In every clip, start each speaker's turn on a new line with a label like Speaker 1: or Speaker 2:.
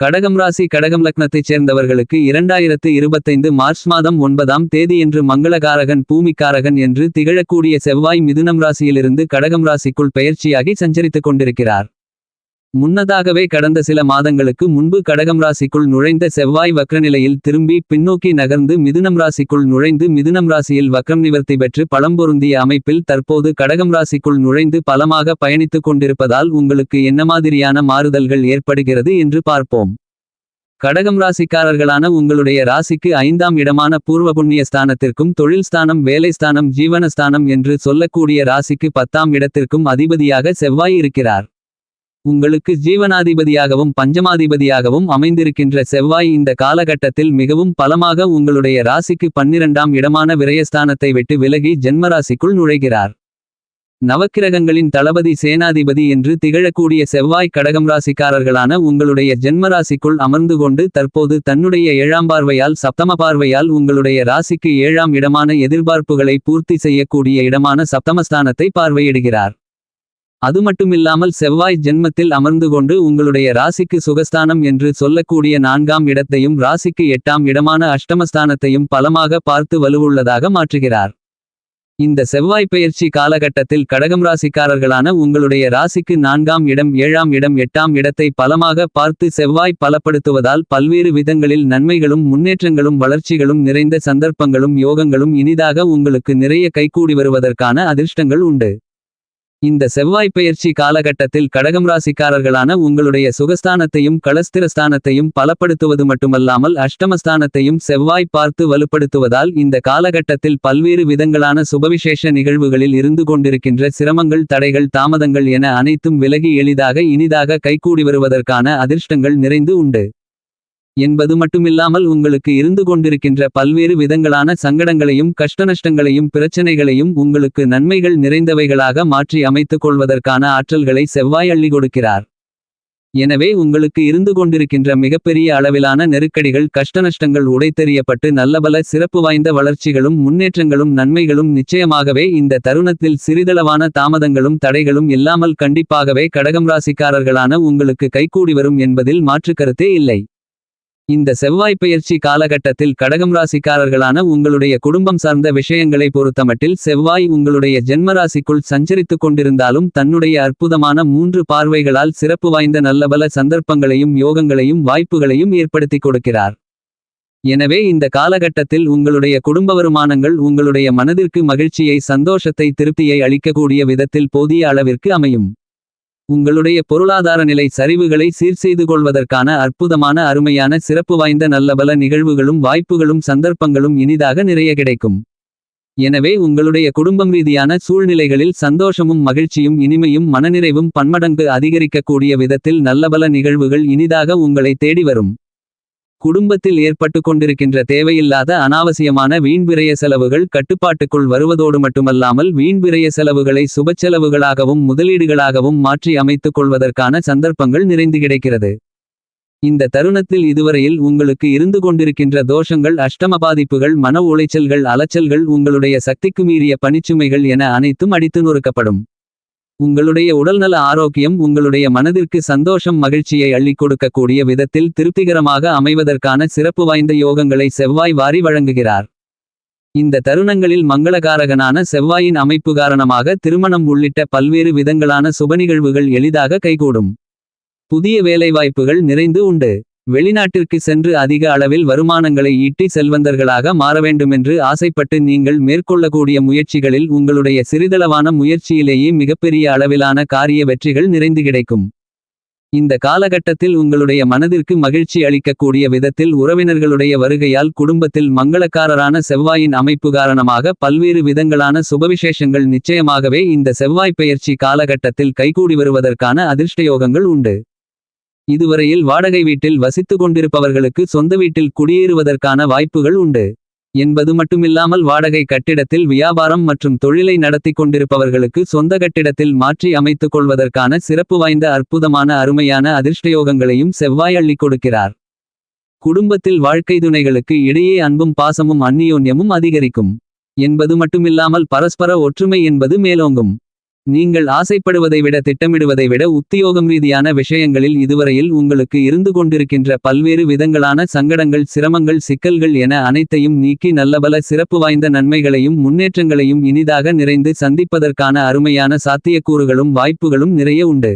Speaker 1: கடகம் ராசி கடகம் லக்னத்தைச் சேர்ந்தவர்களுக்கு இரண்டாயிரத்து இருபத்தைந்து மார்ச் மாதம் ஒன்பதாம் தேதியன்று மங்களகாரகன் பூமிக்காரகன் என்று திகழக்கூடிய செவ்வாய் மிதுனம் ராசியிலிருந்து கடகம் ராசிக்குள் பெயர்ச்சியாகி சஞ்சரித்துக் கொண்டிருக்கிறார். முன்னதாகவே கடந்த சில மாதங்களுக்கு முன்பு கடகம் ராசிக்குள் நுழைந்த செவ்வாய் வக்ரநிலையில் திரும்பி பின்னோக்கி நகர்ந்து மிதுனம் ராசிக்குள் நுழைந்து மிதுனம் ராசியில் வக்ரம் நிவர்த்தி பெற்று பழம்பொருந்திய அமைப்பில் தற்போது கடகம் ராசிக்குள் நுழைந்து பலமாக பயணித்துக் கொண்டிருப்பதால் உங்களுக்கு என்ன மாதிரியான மாறுதல்கள் ஏற்படுகிறது என்று பார்ப்போம். கடகம் ராசிக்காரர்களான உங்களுடைய ராசிக்கு ஐந்தாம் இடமான பூர்வ புண்ணிய ஸ்தானத்திற்கும் தொழில் ஸ்தானம் வேலை ஸ்தானம் ஜீவனஸ்தானம் என்று சொல்லக்கூடிய ராசிக்கு பத்தாம் இடத்திற்கும் அதிபதியாக செவ்வாய் இருக்கிறார். உங்களுக்கு ஜீவனாதிபதியாகவும் பஞ்சமாதிபதியாகவும் அமைந்திருக்கின்ற செவ்வாய் இந்த காலகட்டத்தில் மிகவும் பலமாக உங்களுடைய ராசிக்கு பன்னிரண்டாம் இடமான விரயஸ்தானத்தை விட்டு விலகி ஜென்மராசிக்குள் நுழைகிறார். நவக்கிரகங்களின் தளபதி சேனாதிபதி என்று திகழக்கூடிய செவ்வாய் கடகம் ராசிக்காரர்களான உங்களுடைய ஜென்மராசிக்குள் அமர்ந்து கொண்டு தற்போது தன்னுடைய ஏழாம் பார்வையால் சப்தம பார்வையால் உங்களுடைய ராசிக்கு ஏழாம் இடமான எதிர்பார்ப்புகளை பூர்த்தி செய்யக்கூடிய இடமான சப்தமஸ்தானத்தை பார்வையிடுகிறார். அது மட்டுமில்லாமல் செவ்வாய் ஜென்மத்தில் அமர்ந்து கொண்டு உங்களுடைய ராசிக்கு சுகஸ்தானம் என்று சொல்லக்கூடிய நான்காம் இடத்தையும் ராசிக்கு எட்டாம் இடமான அஷ்டமஸ்தானத்தையும் பலமாக பார்த்து வலுவுள்ளதாக மாற்றுகிறார். இந்த செவ்வாய் பெயர்ச்சி காலகட்டத்தில் கடகம் ராசிக்காரர்களான உங்களுடைய ராசிக்கு நான்காம் இடம் ஏழாம் இடம் எட்டாம் இடத்தை பலமாக பார்த்து செவ்வாய் பலப்படுத்துவதால் பல்வேறு விதங்களில் நன்மைகளும் முன்னேற்றங்களும் வளர்ச்சிகளும் நிறைந்த சந்தர்ப்பங்களும் யோகங்களும் இனிதாக உங்களுக்கு நிறைய கைகூடி வருவதற்கான அதிர்ஷ்டங்கள் உண்டு. இந்த செவ்வாய் பெயர்ச்சி காலகட்டத்தில் கடகம் ராசிக்காரர்களான உங்களுடைய சுகஸ்தானத்தையும் களஸ்திரஸ்தானத்தையும் பலப்படுத்துவது மட்டுமல்லாமல் அஷ்டமஸ்தானத்தையும் செவ்வாய் பார்த்து வலுப்படுத்துவதால் இந்த காலகட்டத்தில் பல்வேறு விதங்களான சுபவிசேஷ நிகழ்வுகளில் இருந்து கொண்டிருக்கின்ற சிரமங்கள் தடைகள் தாமதங்கள் என அனைத்தும் விலகி எளிதாக இனிதாக கைகூடி வருவதற்கான அதிர்ஷ்டங்கள் நிறைந்து உண்டு. என்பது மட்டுமில்லாமல் உங்களுக்கு இருந்து கொண்டிருக்கின்ற பல்வேறு விதங்களான சங்கடங்களையும் கஷ்டநஷ்டங்களையும் பிரச்சனைகளையும் உங்களுக்கு நன்மைகள் நிறைந்தவைகளாக மாற்றி அமைத்துக் கொள்வதற்கான ஆற்றல்களை செவ்வாய் அள்ளி கொடுக்கிறார். எனவே உங்களுக்கு இருந்து கொண்டிருக்கின்ற மிகப்பெரிய அளவிலான நெருக்கடிகள் கஷ்டநஷ்டங்கள் உடைத்தெறியப்பட்டு நல்லபல சிறப்பு வாய்ந்த வளர்ச்சிகளும் முன்னேற்றங்களும் நன்மைகளும் நிச்சயமாகவே இந்த தருணத்தில் சிறிதளவான தாமதங்களும் தடைகளும் இல்லாமல் கண்டிப்பாகவே கடகம் ராசிக்காரர்களான உங்களுக்கு கைகூடி வரும் என்பதில் மாற்றுக்கருத்தே இல்லை. இந்த செவ்வாய் பெயர்ச்சி காலகட்டத்தில் கடகம் ராசிக்காரர்களான உங்களுடைய குடும்பம் சார்ந்த விஷயங்களை பொறுத்தமட்டில் செவ்வாய் உங்களுடைய ஜென்மராசிக்குள் சஞ்சரித்துக் கொண்டிருந்தாலும் தன்னுடைய அற்புதமான மூன்று பார்வைகளால் சிறப்பு வாய்ந்த நல்லபல சந்தர்ப்பங்களையும் யோகங்களையும் வாய்ப்புகளையும் ஏற்படுத்திக் கொடுக்கிறார். எனவே இந்த காலகட்டத்தில் உங்களுடைய குடும்ப வருமானங்கள் உங்களுடைய மனதிற்கு மகிழ்ச்சியை சந்தோஷத்தை திருப்தியை அளிக்கக்கூடிய விதத்தில் போதிய அளவிற்கு அமையும். உங்களுடைய பொருளாதார நிலை சரிவுகளை சீர்செய்து கொள்வதற்கான அற்புதமான அருமையான சிறப்பு வாய்ந்த நல்லபல நிகழ்வுகளும் வாய்ப்புகளும் சந்தர்ப்பங்களும் இனிதாக நிறைய கிடைக்கும். எனவே உங்களுடைய குடும்பம் ரீதியான சூழ்நிலைகளில் சந்தோஷமும் மகிழ்ச்சியும் இனிமையும் மனநிறைவும் பன்மடங்கு அதிகரிக்கக்கூடிய விதத்தில் நல்லபல நிகழ்வுகள் இனிதாக உங்களை தேடி வரும். குடும்பத்தில் ஏற்பட்டு கொண்டிருக்கின்ற தேவையில்லாத அனாவசியமான வீண்விரய செலவுகள் கட்டுப்பாட்டுக்குள் வருவதோடு மட்டுமல்லாமல் வீண்விரய செலவுகளை சுபச்செலவுகளாகவும் முதலீடுகளாகவும் மாற்றி அமைத்துக் கொள்வதற்கான சந்தர்ப்பங்கள் நிறைந்து கிடைக்கிறது. இந்த தருணத்தில் இதுவரையில் உங்களுக்கு இருந்து கொண்டிருக்கின்ற தோஷங்கள் அஷ்டம பாதிப்புகள் மன உளைச்சல்கள் அலைச்சல்கள் உங்களுடைய சக்திக்கு மீறிய பணிச்சுமைகள் என அனைத்தும் அடித்து நொறுக்கப்படும். உங்களுடைய உடல்நல ஆரோக்கியம் உங்களுடைய மனதிற்கு சந்தோஷம் மகிழ்ச்சியை அள்ளிக் கொடுக்கக்கூடிய விதத்தில் திருப்திகரமாக அமைவதற்கான சிறப்பு வாய்ந்த யோகங்களை செவ்வாய் வாரி வழங்குகிறார். இந்த தருணங்களில் மங்களகாரகனான செவ்வாயின் அமைப்பு காரணமாக திருமணம் உள்ளிட்ட பல்வேறு விதங்களான சுபநிகழ்வுகள் எளிதாக கைகூடும். புதிய வேலைவாய்ப்புகள் நிறைந்து உண்டு. வெளிநாட்டிற்கு சென்று அதிக அளவில் வருமானங்களை ஈட்டி செல்வந்தர்களாக மாற வேண்டுமென்று ஆசைப்பட்டு நீங்கள் மேற்கொள்ளக்கூடிய முயற்சிகளில் உங்களுடைய சிறிதளவான முயற்சியிலேயே மிகப்பெரிய அளவிலான காரிய வெற்றிகள் நிறைந்து கிடைக்கும். இந்த காலகட்டத்தில் உங்களுடைய மனதிற்கு மகிழ்ச்சி அளிக்கக்கூடிய விதத்தில் உறவினர்களுடைய வருகையால் குடும்பத்தில் மங்களக்காரரான செவ்வாயின் அமைப்பு காரணமாக பல்வேறு விதங்களான சுபவிசேஷங்கள் நிச்சயமாகவே இந்த செவ்வாய் பெயர்ச்சி காலகட்டத்தில் கைகூடி வருவதற்கான அதிர்ஷ்டயோகங்கள் உண்டு. இதுவரையில் வாடகை வீட்டில் வசித்துக் கொண்டிருப்பவர்களுக்கு சொந்த வீட்டில் குடியேறுவதற்கான வாய்ப்புகள் உண்டு. என்பது மட்டுமில்லாமல் வாடகை கட்டிடத்தில் வியாபாரம் மற்றும் தொழிலை நடத்தி கொண்டிருப்பவர்களுக்கு சொந்த கட்டிடத்தில் மாற்றி அமைத்துக் கொள்வதற்கான சிறப்பு வாய்ந்த அற்புதமான அருமையான அதிர்ஷ்டயோகங்களையும் செவ்வாய் அள்ளி கொடுக்கிறார். குடும்பத்தில் வாழ்க்கை துணைகளுக்கு இடையே அன்பும் பாசமும் அந்நியோன்யமும் அதிகரிக்கும். என்பது மட்டுமில்லாமல் பரஸ்பர ஒற்றுமை என்பது மேலோங்கும். நீங்கள் ஆசைப்படுவதை விட திட்டமிடுவதை விட உத்தியோகம் ரீதியான விஷயங்களில் இதுவரையில் உங்களுக்கு இருந்து கொண்டிருக்கின்ற பல்வேறு விதங்களான சங்கடங்கள் சிரமங்கள் சிக்கல்கள் என அனைத்தையும் நீக்கி நல்லபல சிறப்பு வாய்ந்த நன்மைகளையும் முன்னேற்றங்களையும் இனிதாக நிறைந்து சந்திப்பதற்கான அருமையான சாத்தியக்கூறுகளும் வாய்ப்புகளும் நிறைய உண்டு.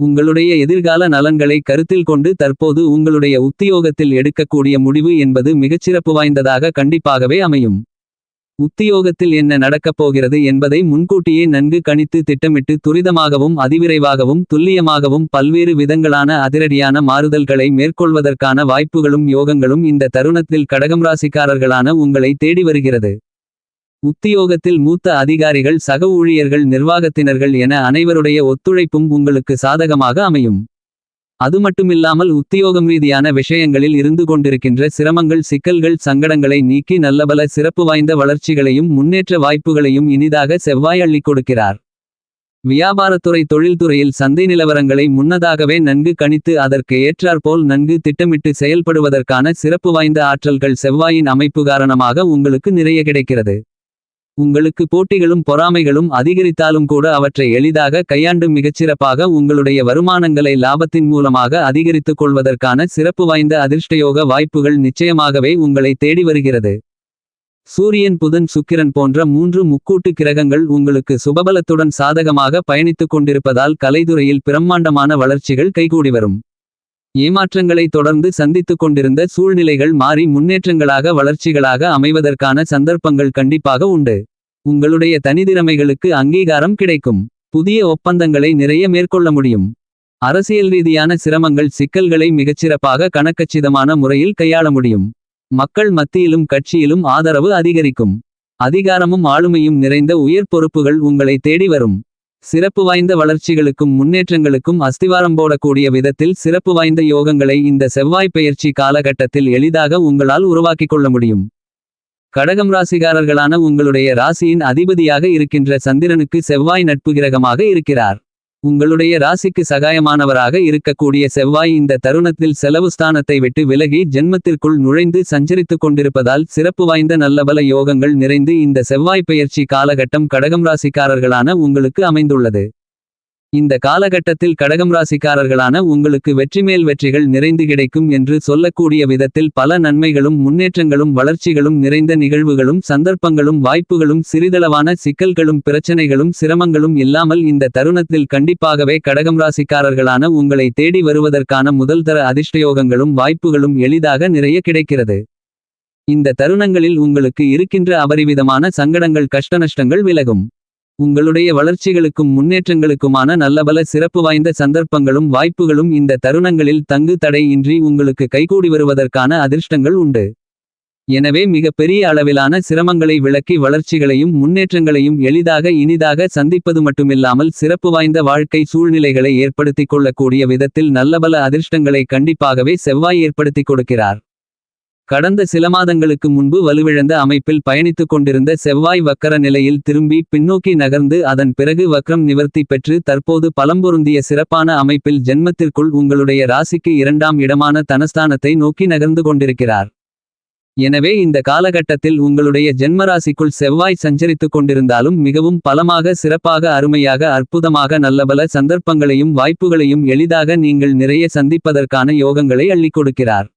Speaker 1: உங்களுடைய எதிர்கால நலன்களை கருத்தில் கொண்டு தற்போது உங்களுடைய உத்தியோகத்தில் எடுக்கக்கூடிய முடிவு என்பது மிகச்சிறப்பு வாய்ந்ததாக கண்டிப்பாகவே அமையும். உத்தியோகத்தில் என்ன நடக்கப் போகிறது என்பதை முன்கூட்டியே நன்கு கணித்து திட்டமிட்டு துரிதமாகவும் அதிவிரைவாகவும் துல்லியமாகவும் பல்வேறு விதங்களான அதிரடியான மாறுதல்களை மேற்கொள்வதற்கான வாய்ப்புகளும் யோகங்களும் இந்த தருணத்தில் கடகம் ராசிக்காரர்களான உங்களை தேடி வருகிறது. உத்தியோகத்தில் மூத்த அதிகாரிகள் சக ஊழியர்கள் நிர்வாகத்தினர்கள் என அனைவருடைய ஒத்துழைப்பும் உங்களுக்கு சாதகமாக அமையும். அது மட்டுமில்லாமல் உத்தியோகம் ரீதியான விஷயங்களில் இருந்து கொண்டிருக்கின்ற சிரமங்கள் சிக்கல்கள் சங்கடங்களை நீக்கி நல்லபல சிறப்பு வாய்ந்த வளர்ச்சிகளையும் முன்னேற்ற வாய்ப்புகளையும் இனிதாக செவ்வாய் அள்ளிக் கொடுக்கிறார். வியாபாரத்துறை தொழில்துறையில் சந்தை நிலவரங்களை முன்னதாகவே நன்கு கணித்து அதற்கு ஏற்றாற்போல் நன்கு திட்டமிட்டு செயல்படுவதற்கான சிறப்பு வாய்ந்த ஆற்றல்கள் செவ்வாயின் அமைப்பு காரணமாக உங்களுக்கு நிறைய கிடைக்கிறது. உங்களுக்கு போட்டிகளும் பொறாமைகளும் அதிகரித்தாலும் கூட அவற்றை எளிதாக கையாண்டு மிகச்சிறப்பாக உங்களுடைய வருமானங்களை லாபத்தின் மூலமாக அதிகரித்துக் கொள்வதற்கான சிறப்பு வாய்ந்த அதிர்ஷ்டயோக வாய்ப்புகள் நிச்சயமாகவே உங்களை தேடி வருகிறது. சூரியன் புதன் சுக்கிரன் போன்ற மூன்று முக்கூட்டு கிரகங்கள் உங்களுக்கு சுபபலத்துடன் சாதகமாக பயணித்துக் கொண்டிருப்பதால் கலைத்துறையில் பிரம்மாண்டமான வளர்ச்சிகள் கைகூடி வரும். ஏமாற்றங்களை தொடர்ந்து சந்தித்துக் கொண்டிருந்த சூழ்நிலைகள் மாறி முன்னேற்றங்களாக வளர்ச்சிகளாக அமைவதற்கான சந்தர்ப்பங்கள் கண்டிப்பாக உண்டு. உங்களுடைய தனித்திறமைகளுக்கு அங்கீகாரம் கிடைக்கும். புதிய ஒப்பந்தங்களை நிறைய மேற்கொள்ள முடியும். அரசியல் ரீதியான சிரமங்கள் சிக்கல்களை மிகச்சிறப்பாக கணக்கச்சிதமான முறையில் கையாள முடியும். மக்கள் மத்தியிலும் கட்சியிலும் ஆதரவு அதிகரிக்கும். அதிகாரமும் ஆளுமையும் நிறைந்த உயர் பொறுப்புகள் உங்களை தேடி வரும். சிறப்பு வாய்ந்த வளர்ச்சிகளுக்கும் முன்னேற்றங்களுக்கும் அஸ்திவாரம் போடக்கூடிய விதத்தில் சிறப்பு வாய்ந்த யோகங்களை இந்த செவ்வாய் பெயர்ச்சி காலகட்டத்தில் எளிதாக உங்களால் உருவாக்கிக் கொள்ள முடியும். கடகம் ராசிகாரர்களான உங்களுடைய ராசியின் அதிபதியாக இருக்கின்ற சந்திரனுக்கு செவ்வாய் நட்பு கிரகமாக இருக்கிறார். உங்களுடைய ராசிக்கு சகாயமானவராக இருக்கக்கூடிய செவ்வாய் இந்த தருணத்தில் செலவு ஸ்தானத்தை விட்டு விலகி ஜென்மத்திற்குள் நுழைந்து சஞ்சரித்துக் கொண்டிருப்பதால் சிறப்பு வாய்ந்த நல்லபல யோகங்கள் நிறைந்து இந்த செவ்வாய் பெயர்ச்சி காலகட்டம் கடகம் ராசிக்காரர்களான உங்களுக்கு அமைந்துள்ளது. இந்த காலகட்டத்தில் கடகம் ராசிக்காரர்களான உங்களுக்கு வெற்றிமேல் வெற்றிகள் நிறைந்து கிடைக்கும் என்று சொல்லக்கூடிய விதத்தில் பல நன்மைகளும் முன்னேற்றங்களும் வளர்ச்சிகளும் நிறைந்த நிகழ்வுகளும் சந்தர்ப்பங்களும் வாய்ப்புகளும் சிறிதளவான சிக்கல்களும் பிரச்சனைகளும் சிரமங்களும் இல்லாமல் இந்த தருணத்தில் கண்டிப்பாகவே கடகம் ராசிக்காரர்களான உங்களை தேடி வருவதற்கான முதல்தர அதிர்ஷ்டயோகங்களும் வாய்ப்புகளும் எளிதாக நிறைய கிடைக்கிறது. இந்த தருணங்களில் உங்களுக்கு இருக்கின்ற அபரிவிதமான சங்கடங்கள் கஷ்டநஷ்டங்கள் விலகும். உங்களுடைய வளர்ச்சிகளுக்கும் முன்னேற்றங்களுக்குமான நல்லபல சிறப்பு வாய்ந்த சந்தர்ப்பங்களும் வாய்ப்புகளும் இந்த தருணங்களில் தங்கு தடை இன்றி உங்களுக்கு கைகூடி வருவதற்கான அதிர்ஷ்டங்கள் உண்டு. எனவே மிகப்பெரிய அளவிலான சிரமங்களை விளக்கி வளர்ச்சிகளையும் முன்னேற்றங்களையும் எளிதாக இனிதாக சந்திப்பது மட்டுமில்லாமல் சிறப்பு வாய்ந்த வாழ்க்கை சூழ்நிலைகளை ஏற்படுத்திக் கொள்ளக்கூடிய விதத்தில் நல்லபல அதிர்ஷ்டங்களை கண்டிப்பாகவே செவ்வாய் ஏற்படுத்திக் கொடுக்கிறார். கடந்த சில மாதங்களுக்கு முன்பு வலுவிழந்த அமைப்பில் பயணித்துக் கொண்டிருந்த செவ்வாய் வக்கர நிலையில் திரும்பி பின்னோக்கி நகர்ந்து அதன் பிறகு வக்ரம் நிவர்த்தி பெற்று தற்போது பலம்பொருந்திய சிறப்பான அமைப்பில் ஜென்மத்திற்குள் உங்களுடைய ராசிக்கு இரண்டாம் இடமான தனஸ்தானத்தை நோக்கி நகர்ந்து கொண்டிருக்கிறார். எனவே இந்த காலகட்டத்தில் உங்களுடைய ஜென்மராசிக்குள் செவ்வாய் சஞ்சரித்துக் கொண்டிருந்தாலும் மிகவும் பலமாக சிறப்பாக அருமையாக அற்புதமாக நல்லபல சந்தர்ப்பங்களையும் வாய்ப்புகளையும் எளிதாக நீங்கள் நிறைய சந்திப்பதற்கான யோகங்களை அள்ளிக் கொடுக்கிறார்.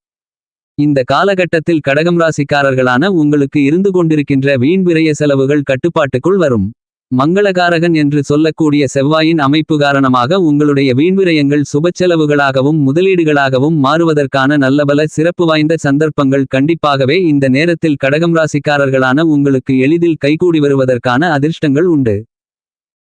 Speaker 1: இந்த காலகட்டத்தில் கடகம் ராசிக்காரர்களான உங்களுக்கு இருந்து கொண்டிருக்கின்ற வீண் விரய செலவுகள் கட்டுப்பாட்டுக்குள் வரும். மங்களகாரகன் என்று சொல்லக்கூடிய செவ்வாயின் அமைப்பு காரணமாக உங்களுடைய வீண்விரயங்கள் சுபச்செலவுகளாகவும் முதலீடுகளாகவும் மாறுவதற்கான நல்லபல சிறப்பு வாய்ந்த சந்தர்ப்பங்கள் கண்டிப்பாகவே இந்த நேரத்தில் கடகம் ராசிக்காரர்களான உங்களுக்கு எளிதில் கைகூடி வருவதற்கான அதிர்ஷ்டங்கள் உண்டு.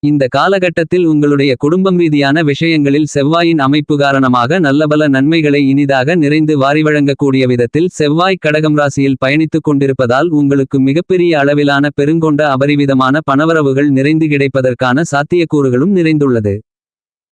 Speaker 1: இந்த காலகட்டத்தில் உங்களுடைய குடும்பம் ரீதியான விஷயங்களில் செவ்வாயின் அமைப்பு காரணமாக நல்லபல நன்மைகளை இனிதாக நிறைந்து வாரி வழங்கக்கூடிய விதத்தில் செவ்வாய் கடகம் ராசியில் பயணித்துக் கொண்டிருப்பதால் உங்களுக்கு மிகப்பெரிய அளவிலான பெருங்கொண்ட அபரிவிதமான பணவரவுகள் நிறைந்து கிடைப்பதற்கான சாத்தியக்கூறுகளும் நிறைந்துள்ளது.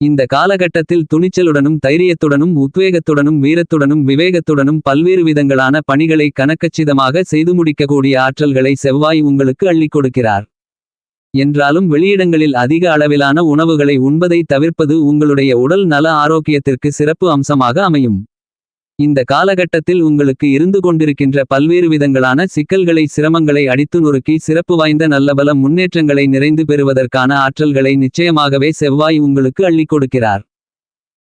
Speaker 1: இந்த காலகட்டத்தில் துணிச்சலுடனும் தைரியத்துடனும் உத்வேகத்துடனும் வீரத்துடனும் விவேகத்துடனும் பல்வேறு விதங்களான பணிகளை கணக்கச்சிதமாக செய்து முடிக்கக்கூடிய ஆற்றல்களை செவ்வாய் உங்களுக்கு அள்ளிக் கொடுக்கிறார். என்றாலும் வெளியிடங்களில் அதிக அளவிலான உணவுகளை உண்பதை தவிர்ப்பது உங்களுடைய உடல் நல ஆரோக்கியத்திற்கு சிறப்பு அம்சமாக அமையும். இந்த காலகட்டத்தில் உங்களுக்கு இருந்து கொண்டிருக்கின்ற பல்வேறு விதங்களான சிக்கல்களை சிரமங்களை அடித்து நொறுக்கி சிறப்பு வாய்ந்த நல்லபல முன்னேற்றங்களை நிறைந்து பெறுவதற்கான ஆற்றல்களை நிச்சயமாகவே செவ்வாய் உங்களுக்கு அள்ளிக் கொடுக்கிறார்.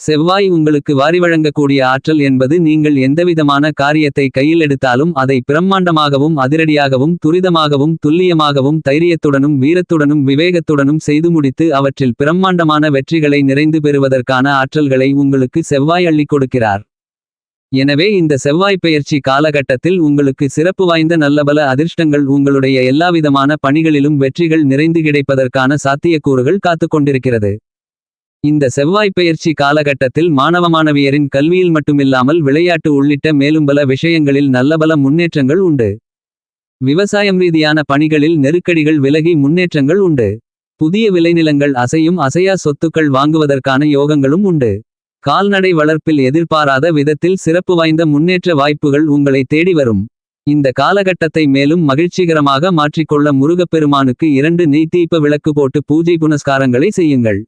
Speaker 1: செவ்வாய் உங்களுக்கு வாரி வழங்கக்கூடிய ஆற்றல் என்பது நீங்கள் எந்தவிதமான காரியத்தை கையில் எடுத்தாலும் அதை பிரம்மாண்டமாகவும் அதிரடியாகவும் துரிதமாகவும் துல்லியமாகவும் தைரியத்துடனும் வீரத்துடனும் விவேகத்துடனும் செய்து முடித்து அவற்றில் பிரம்மாண்டமான வெற்றிகளை நிறைந்து பெறுவதற்கான ஆற்றல்களை உங்களுக்கு செவ்வாய் அள்ளிக் கொடுக்கிறார். எனவே இந்த செவ்வாய் பெயர்ச்சி காலகட்டத்தில் உங்களுக்கு சிறப்பு வாய்ந்த நல்லபல அதிர்ஷ்டங்கள் உங்களுடைய எல்லாவிதமான பணிகளிலும் வெற்றிகள் நிறைந்து கிடைப்பதற்கான சாத்தியக்கூறுகள் காத்துக் கொண்டிருக்கிறது. இந்த செவ்வாய் பயிற்சி காலகட்டத்தில் மாணவ மாணவியரின் கல்வியில் மட்டுமில்லாமல் விளையாட்டு உள்ளிட்ட மேலும் பல விஷயங்களில் நல்லபல முன்னேற்றங்கள் உண்டு. விவசாயம் ரீதியான பணிகளில் நெருக்கடிகள் விலகி முன்னேற்றங்கள் உண்டு. புதிய விளைநிலங்கள் அசையும் அசையா சொத்துக்கள் வாங்குவதற்கான யோகங்களும் உண்டு. கால்நடை வளர்ப்பில் எதிர்பாராத விதத்தில் சிறப்பு வாய்ந்த முன்னேற்ற வாய்ப்புகள் உங்களை தேடி வரும். இந்த காலகட்டத்தை மேலும் மகிழ்ச்சிகரமாக மாற்றிக்கொள்ள முருகப்பெருமானுக்கு இரண்டு நெய்த்தீப்ப விளக்கு போட்டு பூஜை புனஸ்காரங்களை செய்யுங்கள்.